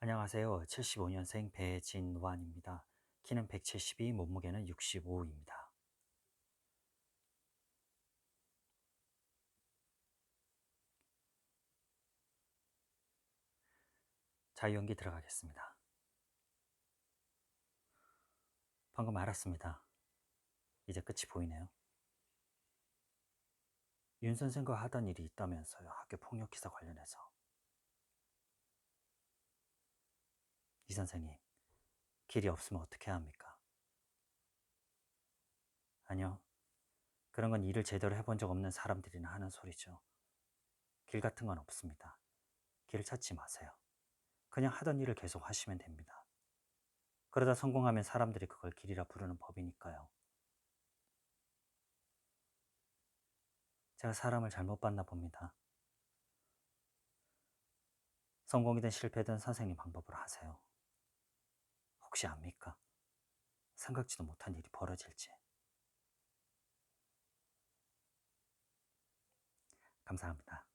안녕하세요. 75년생 배진완입니다. 키는 172, 몸무게는 65입니다. 자유연기 들어가겠습니다. 방금 알았습니다. 이제 끝이 보이네요. 윤 선생과 하던 일이 있다면서요. 학교 폭력 기사 관련해서. 이 선생님, 길이 없으면 어떻게 합니까? 아니요. 그런 건 일을 제대로 해본 적 없는 사람들이나 하는 소리죠. 길 같은 건 없습니다. 길을 찾지 마세요. 그냥 하던 일을 계속 하시면 됩니다. 그러다 성공하면 사람들이 그걸 길이라 부르는 법이니까요. 제가 사람을 잘못 봤나 봅니다. 성공이든 실패든 선생님 방법으로 하세요. 혹시 압니까? 생각지도 못한 일이 벌어질지. 감사합니다.